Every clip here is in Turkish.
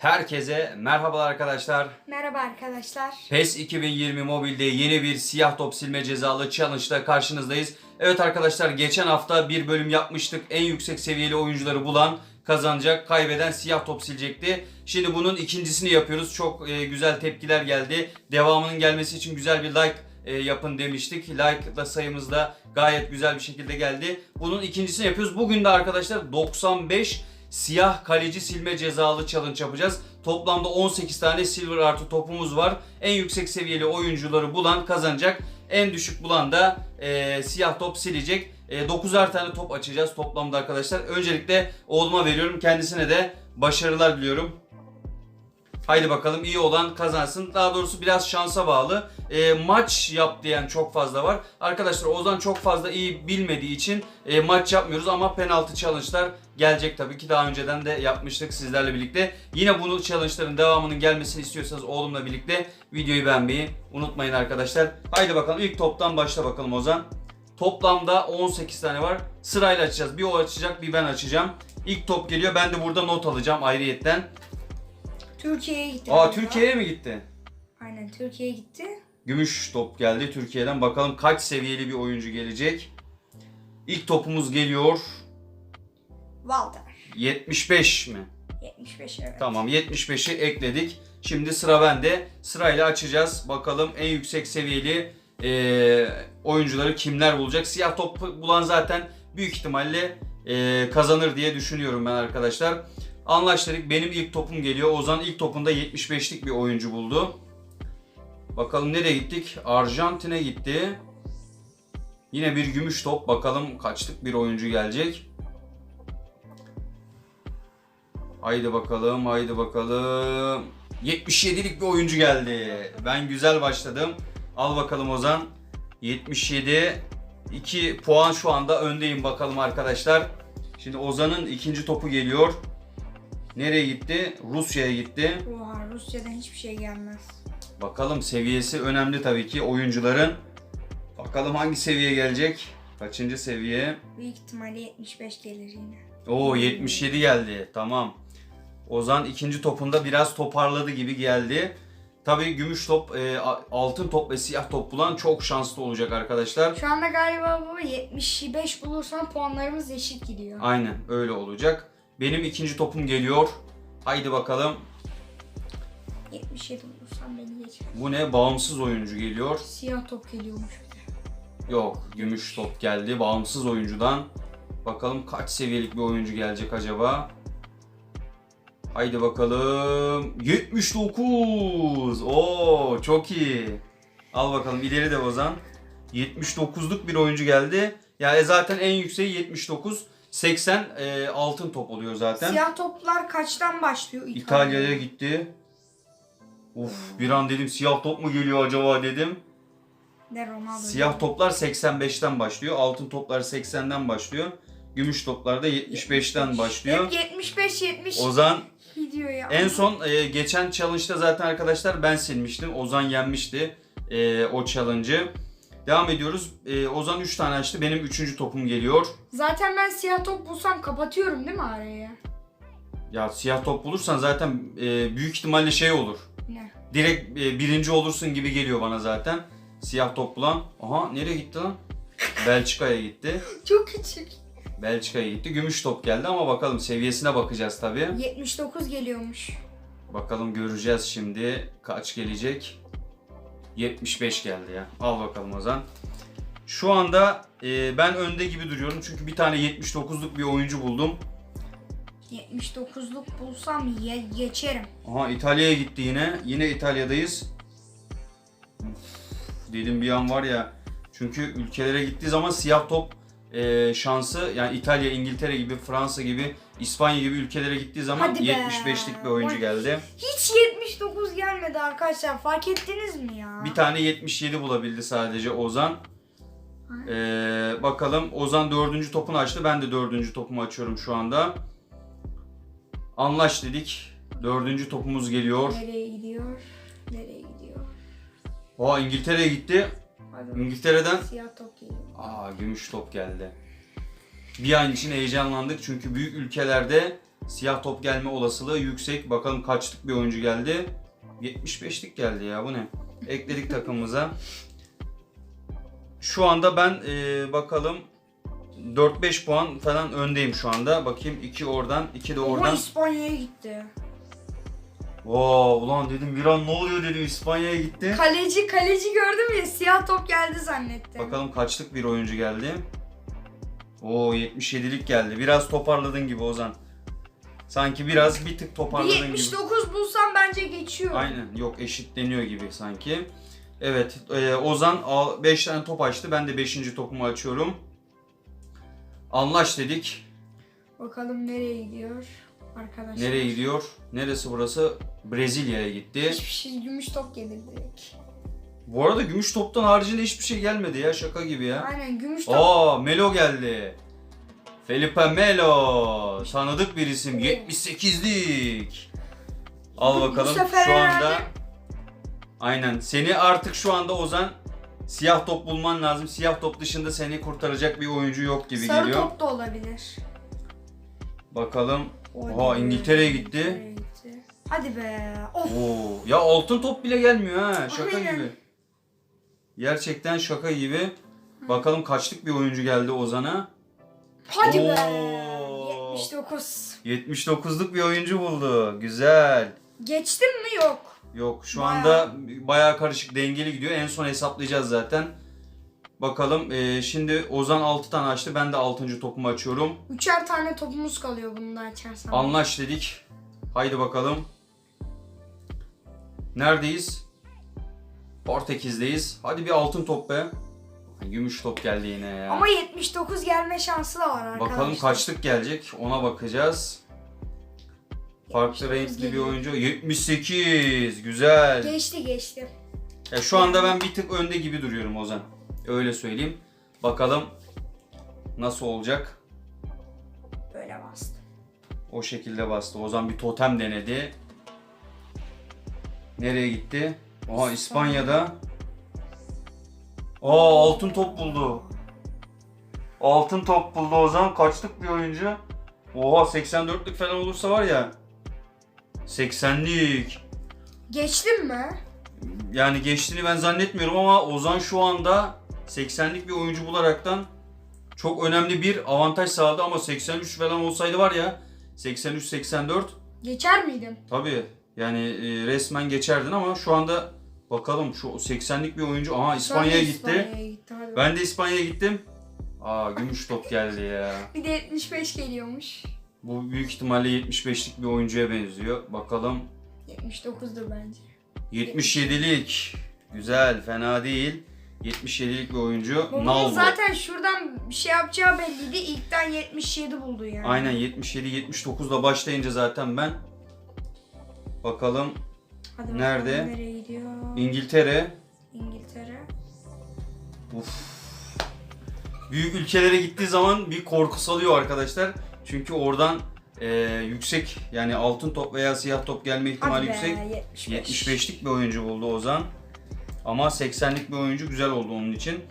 Herkese merhabalar arkadaşlar. Merhaba arkadaşlar. PES 2020 mobilde yeni bir siyah top silme cezalı challenge'da karşınızdayız. Evet arkadaşlar geçen hafta bir bölüm yapmıştık. En yüksek seviyeli oyuncuları bulan kazanacak, kaybeden siyah top silecekti. Şimdi bunun ikincisini yapıyoruz. Çok e, güzel tepkiler geldi. Devamının gelmesi için güzel bir like e, yapın demiştik. Like da sayımız da gayet güzel bir şekilde geldi. Bunun ikincisini yapıyoruz. Bugün de arkadaşlar 95 siyah kaleci silme cezalı challenge yapacağız. Toplamda 18 tane silver artı topumuz var. En yüksek seviyeli oyuncuları bulan kazanacak. En düşük bulan da e, siyah top silecek. E, 9'ar tane top açacağız toplamda arkadaşlar. Öncelikle oğluma veriyorum. Kendisine de başarılar diliyorum. Haydi bakalım iyi olan kazansın. Daha doğrusu biraz şansa bağlı. E, maç yap diyen çok fazla var. Arkadaşlar Ozan çok fazla iyi bilmediği için e, maç yapmıyoruz ama penaltı challenge'lar gelecek tabii ki. Daha önceden de yapmıştık sizlerle birlikte. Yine bunu challenge'ların devamının gelmesini istiyorsanız oğlumla birlikte videoyu beğenmeyi unutmayın arkadaşlar. Haydi bakalım ilk toptan başla bakalım Ozan. Toplamda 18 tane var. Sırayla açacağız. Bir o açacak bir ben açacağım. İlk top geliyor. Ben de burada not alacağım ayrıyetten. Türkiye'ye gitti. Aa galiba. Türkiye'ye mi gitti? Aynen Türkiye'ye gitti. Gümüş top geldi Türkiye'den. Bakalım kaç seviyeli bir oyuncu gelecek. İlk topumuz geliyor. Walter. 75 mi? 75 evet. Tamam 75'i ekledik. Şimdi sıra bende. Sırayla açacağız. Bakalım en yüksek seviyeli eee, oyuncuları kimler bulacak. Siyah top bulan zaten büyük ihtimalle eee, kazanır diye düşünüyorum ben arkadaşlar. Anlaştık. Benim ilk topum geliyor. Ozan ilk topunda 75'lik bir oyuncu buldu. Bakalım nereye gittik? Arjantin'e gitti. Yine bir gümüş top. Bakalım kaçlık bir oyuncu gelecek. Haydi bakalım, haydi bakalım. 77'lik bir oyuncu geldi. Ben güzel başladım. Al bakalım Ozan. 77. 2 puan şu anda öndeyim bakalım arkadaşlar. Şimdi Ozan'ın ikinci topu geliyor. Nereye gitti? Rusya'ya gitti. Oha Rusya'dan hiçbir şey gelmez. Bakalım seviyesi önemli tabii ki oyuncuların. Bakalım hangi seviye gelecek? Kaçıncı seviye? Büyük ihtimalle 75 gelir yine. Oo 77 geldi. Tamam. Ozan ikinci topunda biraz toparladı gibi geldi. Tabii gümüş top, e, altın top ve siyah top bulan çok şanslı olacak arkadaşlar. Şu anda galiba baba 75 bulursan puanlarımız eşit gidiyor. Aynen öyle olacak. Benim ikinci topum geliyor. Haydi bakalım. 77 bulursan beni geçer. Bu ne? Bağımsız oyuncu geliyor. Siyah top geliyormuş bir de. Yok, gümüş top geldi bağımsız oyuncudan. Bakalım kaç seviyelik bir oyuncu gelecek acaba? Haydi bakalım. 79. Oo çok iyi. Al bakalım ileri de Ozan. 79'luk bir oyuncu geldi. Ya e, zaten en yükseği 79. 80 e, altın top oluyor zaten. Siyah toplar kaçtan başlıyor? İtalya'ya gitti. Uf bir an dedim siyah top mu geliyor acaba dedim. Ne Ronaldo. Siyah toplar 85'ten başlıyor. Altın toplar 80'den başlıyor. Gümüş toplar da 75'ten başlıyor. Hep 75 70 Ozan gidiyor ya. en son e, geçen challenge'da zaten arkadaşlar ben silmiştim. Ozan yenmişti e, o challenge'ı. Devam ediyoruz. E, Ozan 3 tane açtı. Benim 3. topum geliyor. Zaten ben siyah top bulsam kapatıyorum değil mi arayı? Ya siyah top bulursan zaten e, büyük ihtimalle şey olur. Ne? Direkt e, birinci olursun gibi geliyor bana zaten. Siyah top bulan. Aha nereye gitti lan? Belçika'ya gitti. Çok küçük. Belçika'ya gitti. Gümüş top geldi ama bakalım seviyesine bakacağız tabii. 79 geliyormuş. Bakalım göreceğiz şimdi kaç gelecek. 75 geldi ya. Al bakalım Ozan. Şu anda e, ben önde gibi duruyorum çünkü bir tane 79'luk bir oyuncu buldum. 79'luk bulsam ye- geçerim. Aha İtalya'ya gitti yine. Yine İtalya'dayız. Uf, dedim bir an var ya. Çünkü ülkelere gittiği zaman siyah top e, şansı yani İtalya, İngiltere gibi, Fransa gibi, İspanya gibi ülkelere gittiği zaman Hadi be. 75'lik bir oyuncu geldi. Hiç 79 gelmedi arkadaşlar. Fark ettiniz mi ya? Bir tane 77 bulabildi sadece Ozan. Ee, bakalım Ozan dördüncü topunu açtı. Ben de dördüncü topumu açıyorum şu anda. Anlaş dedik. Dördüncü topumuz geliyor. Nereye gidiyor? Nereye gidiyor? Oha İngiltere'ye gitti. Hadi İngiltere'den siyah top geliyor. aa gümüş top geldi. Bir an için heyecanlandık çünkü büyük ülkelerde siyah top gelme olasılığı yüksek. Bakalım kaçlık bir oyuncu geldi. 75'lik geldi ya bu ne? Ekledik takımımıza. Şu anda ben e, bakalım 4-5 puan falan öndeyim şu anda. Bakayım 2 oradan 2 de Ama oradan. İspanya'ya gitti. Oo, ulan dedim bir an ne oluyor dedim İspanya'ya gitti. Kaleci kaleci gördüm ya siyah top geldi zannettim. Bakalım kaçlık bir oyuncu geldi. Oo 77'lik geldi. Biraz toparladın gibi Ozan. Sanki biraz bir tık toparladın gibi. 79 bulsam bence geçiyor. Aynen yok eşitleniyor gibi sanki. Evet e, Ozan 5 tane top açtı. Ben de 5. topumu açıyorum. Anlaş dedik. Bakalım nereye gidiyor arkadaşlar. Nereye gidiyor? Neresi burası? Brezilya'ya gitti. Hiçbir şey gümüş top gelir direkt. Bu arada gümüş toptan haricinde hiçbir şey gelmedi ya şaka gibi ya. Aynen gümüş top. Aa Melo geldi. Felipe Melo. Tanıdık bir isim. 78'lik. Al bakalım şu anda. herhalde- Aynen. Seni artık şu anda Ozan siyah top bulman lazım. Siyah top dışında seni kurtaracak bir oyuncu yok gibi Sarı geliyor. top da olabilir. Bakalım. Oha be, İngiltere'ye gitti. İngiltere'ye gitti. Hadi be. Of. Oo. Ya altın top bile gelmiyor ha. Şaka Aynen. gibi. Gerçekten şaka gibi. Bakalım kaçlık bir oyuncu geldi Ozan'a. Hadi be. Oo. 79. 79'luk bir oyuncu buldu. Güzel. Geçtim mi yok. Yok şu Bayağı. anda bayağı karışık dengeli gidiyor. En son hesaplayacağız zaten. Bakalım ee, şimdi Ozan 6 tane açtı. Ben de 6. topumu açıyorum. Üçer tane topumuz kalıyor bunu da açarsam. Anlaş dedik. Haydi bakalım. Neredeyiz? Portekiz'deyiz. Hadi bir altın top be. Gümüş top geldi yine ya. Ama 79 gelme şansı da var arkadaşlar. Bakalım kaçlık gelecek ona bakacağız. 79 renkli bir oyuncu. 78 güzel. Geçti geçti. Ya şu anda ben bir tık önde gibi duruyorum Ozan. Öyle söyleyeyim. Bakalım nasıl olacak. Böyle bastım. O şekilde bastı. Ozan bir totem denedi. Nereye gitti? Oha İspanya'da. Aa altın top buldu. Altın top buldu Ozan. Kaçlık bir oyuncu? Oha 84'lük falan olursa var ya. 80'lik. Geçtim mi? Yani geçtiğini ben zannetmiyorum ama Ozan şu anda 80'lik bir oyuncu bularaktan çok önemli bir avantaj sağladı ama 83 falan olsaydı var ya 83-84 Geçer miydim? tabii yani e, resmen geçerdin ama şu anda bakalım şu 80'lik bir oyuncu aha İspanya'ya gitti. İspanya'ya gitti. Hadi Ben de İspanya'ya gittim. Aa gümüş top geldi ya. Bir de 75 geliyormuş. Bu büyük ihtimalle 75'lik bir oyuncuya benziyor. Bakalım 79'dur bence. 77'lik. Güzel, fena değil. 77'lik bir oyuncu. Babamın Naldo. zaten şuradan bir şey yapacağı belliydi. İlkten 77 buldu yani. Aynen 77-79'da başlayınca zaten ben. Bakalım Hadi bakalım Nerede? Nereye gidiyor? İngiltere. İngiltere. Uf. Büyük ülkelere gittiği zaman bir korku salıyor arkadaşlar. Çünkü oradan e, yüksek yani altın top veya siyah top gelme ihtimali Hadi be, yüksek. 75. 75'lik bir oyuncu buldu Ozan. Ama 80'lik bir oyuncu güzel oldu onun için.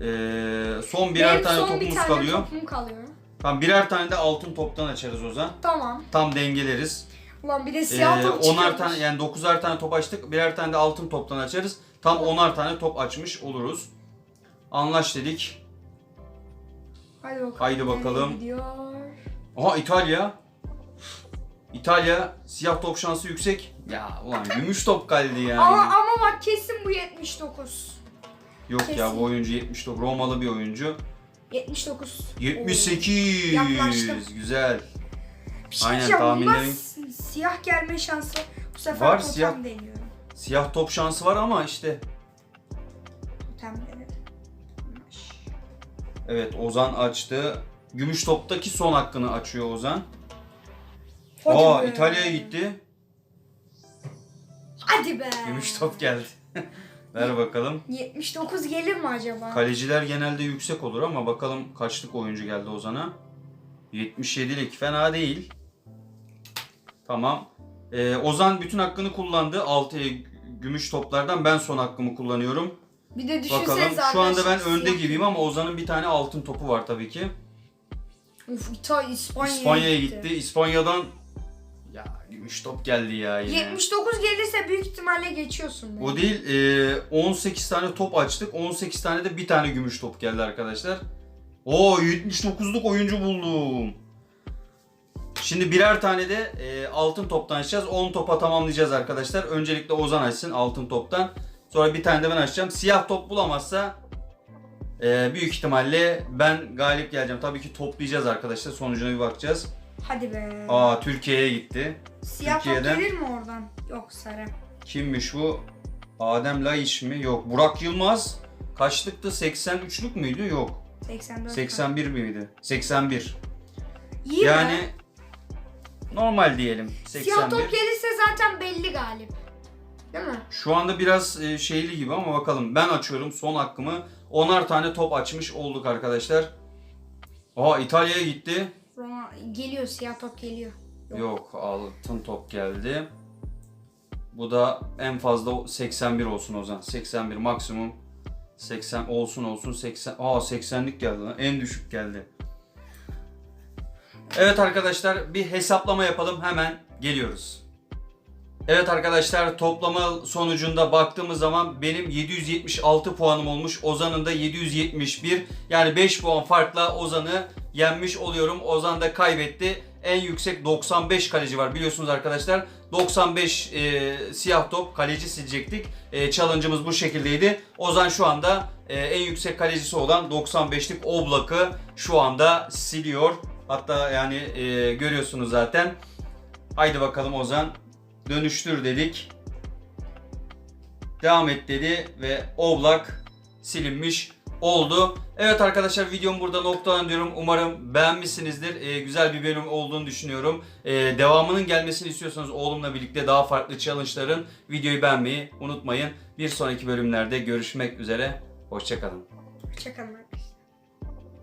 Ee, son birer Benim tane son bir topumuz tane kalıyor. topum kalıyor. Tamam birer tane de altın toptan açarız Ozan. Tamam. Tam dengeleriz. Ulan bir de Ee, siyah top onar çıkıyormuş. tane yani 9'ar tane top açtık. Birer tane de altın toptan açarız. Tam 10'ar tane top açmış oluruz. Anlaş dedik. Hadi bakalım. Haydi bakalım. Gidiyor. Aha İtalya. İtalya siyah top şansı yüksek. Ya ulan gümüş top geldi yani. Ama ama bak kesin bu 79. Yok ya kesin. bu oyuncu 79 Romalı bir oyuncu. 79. 78. Yaklaştım. Güzel. Bir şey Aynen, tahminlerin- si- siyah gelme şansı bu sefer Var, totem siyah. deniyorum. Siyah top şansı var ama işte Totem. Evet Ozan açtı. Gümüş toptaki son hakkını açıyor Ozan. Hadi Aa be. İtalya'ya gitti. Hadi be. Gümüş top geldi. Ver bakalım. 79 gelir mi acaba? Kaleciler genelde yüksek olur ama bakalım kaçlık oyuncu geldi Ozan'a. 77'lik fena değil. Tamam. Ee, Ozan bütün hakkını kullandı. 6 gümüş toplardan ben son hakkımı kullanıyorum. Bir de Bakalım. Şu anda ben önde gibiyim ama Ozan'ın bir tane altın topu var tabii ki. Uf İtalya, İspanya'ya İspanya'ya gitti. İspanya'dan ya gümüş top geldi ya yine. 79 gelirse büyük ihtimalle geçiyorsun. beni. O değil. e, 18 tane top açtık. 18 tane de bir tane gümüş top geldi arkadaşlar. Oo 79'luk oyuncu buldum. Şimdi birer tane de e, altın toptan açacağız. 10 topa tamamlayacağız arkadaşlar. Öncelikle Ozan açsın altın toptan. Sonra bir tane de ben açacağım. Siyah top bulamazsa e, büyük ihtimalle ben galip geleceğim. Tabii ki toplayacağız arkadaşlar. Sonucuna bir bakacağız. Hadi be. Aa Türkiye'ye gitti. Siyah top Türkiye'den- gelir mi oradan? Yok sarı. Kimmiş bu? Adem Laiş mi? Yok. Burak Yılmaz. Kaçlıktı? 83'lük müydü? Yok. 84. 81 miydi? 81. İyi yani be. normal diyelim. Siyah 81. top gelirse zaten belli galip. Değil mi? Şu anda biraz e, şeyli gibi ama bakalım. Ben açıyorum son hakkımı. Onar tane top açmış olduk arkadaşlar. Aa İtalya'ya gitti. Roma geliyor siyah top geliyor. Yok. Yok altın top geldi. Bu da en fazla 81 olsun o zaman. 81 maksimum. 80 olsun olsun 80. Aa 80'lik geldi lan. En düşük geldi. Evet arkadaşlar bir hesaplama yapalım. Hemen geliyoruz. Evet arkadaşlar toplama sonucunda baktığımız zaman benim 776 puanım olmuş. Ozan'ın da 771. Yani 5 puan farkla Ozan'ı yenmiş oluyorum. Ozan da kaybetti. En yüksek 95 kaleci var biliyorsunuz arkadaşlar. 95 e, siyah top kaleci silecektik. E, challenge'ımız bu şekildeydi. Ozan şu anda e, en yüksek kalecisi olan 95'lik Oblak'ı şu anda siliyor. Hatta yani e, görüyorsunuz zaten. Haydi bakalım Ozan. Dönüştür dedik. Devam et dedi ve Oblak silinmiş oldu. Evet arkadaşlar videomu burada noktalanıyorum. Umarım beğenmişsinizdir. Ee, güzel bir bölüm olduğunu düşünüyorum. Ee, devamının gelmesini istiyorsanız oğlumla birlikte daha farklı challenge'ların videoyu beğenmeyi unutmayın. Bir sonraki bölümlerde görüşmek üzere. Hoşçakalın. Hoşçakalın arkadaşlar.